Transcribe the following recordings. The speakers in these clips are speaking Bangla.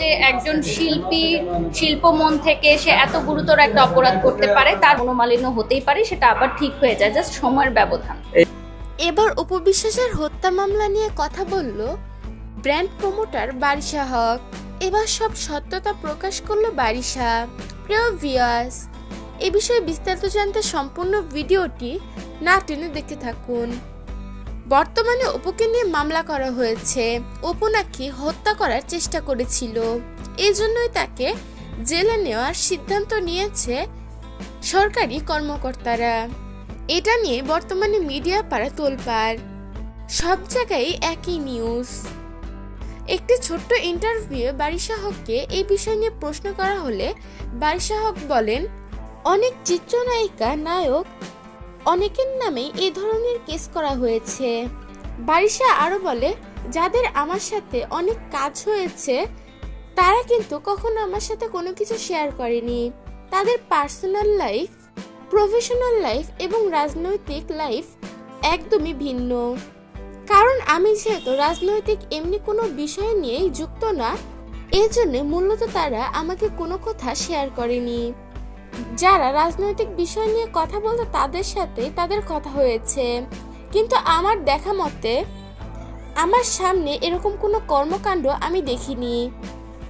যে একজন শিল্পী, শিল্পমন থেকে সে এত গুরুতর একটা অপরাধ করতে পারে, তার মনোমালিন্য হতেই পারে, সেটা আবার ঠিক হয়ে যায়। জাস্ট সময়ের ব্যবধান। এবার উপবিশ্বাসের হত্যা মামলা নিয়ে কথা বলল ব্র্যান্ড প্রমোটার বারিশা হক। এবার সব সত্যতা প্রকাশ করল বারিশা। প্রিয় ভিয়াস এ বিষয়ে বিস্তারিত জানতে সম্পূর্ণ ভিডিওটি না টেনে দেখতে থাকুন। বর্তমানে অপুকে নিয়ে মামলা করা হয়েছে। অপু নাকি হত্যা করার চেষ্টা করেছিল। এই জন্যই তাকে জেলে নেওয়ার সিদ্ধান্ত নিয়েছে সরকারি কর্মকর্তারা। এটা নিয়ে বর্তমানে মিডিয়া পাড়া তোলপাড়। সব জায়গায় একই নিউজ। একটি ছোট্ট ইন্টারভিউ বারিশা হককে এই বিষয় নিয়ে প্রশ্ন করা হলে বারিশা হক বলেন, অনেক চিত্রনায়িকা, নায়ক অনেকের নামেই এ ধরনের কেস করা হয়েছে। বারিশা আরও বলে, যাদের আমার সাথে অনেক কাজ হয়েছে, তারা কিন্তু কখনো আমার সাথে কোনো কিছু শেয়ার করেনি। তাদের পার্সোনাল লাইফ, প্রফেশনাল লাইফ এবং রাজনৈতিক লাইফ একদমই ভিন্ন। কারণ আমি যেহেতু রাজনৈতিক এমনি কোনো বিষয় নিয়েই যুক্ত না, এজন্য মূলত তারা আমাকে কোনো কথা শেয়ার করেনি। যারা রাজনৈতিক বিষয় নিয়ে কথা বলতো তাদের সাথে তাদের কথা হয়েছে। কিন্তু আমার দেখা মতে, আমার সামনে এরকম কোনো কর্মকাণ্ড আমি দেখিনি।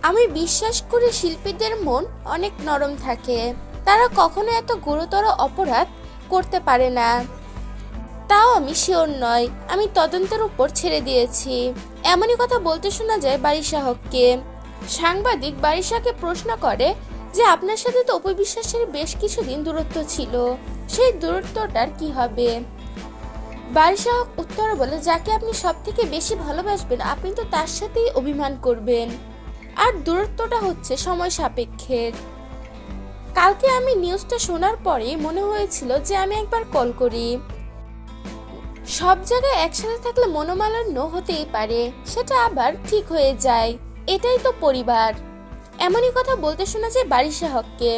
আমি বিশ্বাস করি শিল্পীদের মন অনেক নরম থাকে। তারা কখনো এত গুরুতর অপরাধ করতে পারে না। তাও আমি শিওর নয় আমি তদন্তের উপর ছেড়ে দিয়েছি। এমনই কথা বলতে শোনা যায় বারিশা হককে। সাংবাদিক বারিশাকে প্রশ্ন করে যে আপনার সাথে তো উপবিশ্বাসের বেশ কিছুদিন দূরত্ব ছিল, সেই দূরত্বটার কি হবে? বারিশা হক উত্তর বলে, যাকে আপনি সব থেকে বেশি ভালোবাসবেন, আপনি তো তার সাথেই অভিমান করবেন। আর দূরত্বটা হচ্ছে সময় সাপেক্ষের। কালকে আমি নিউজটা শোনার পরে মনে হয়েছিল যে আমি একবার কল করি। সব জায়গায় একসাথে থাকলে মনোমালিন্য হতেই পারে, সেটা আবার ঠিক হয়ে যায়। এটাই তো পরিবার। এমনই কথা বলতে শোনা যায় বারিশা হককে।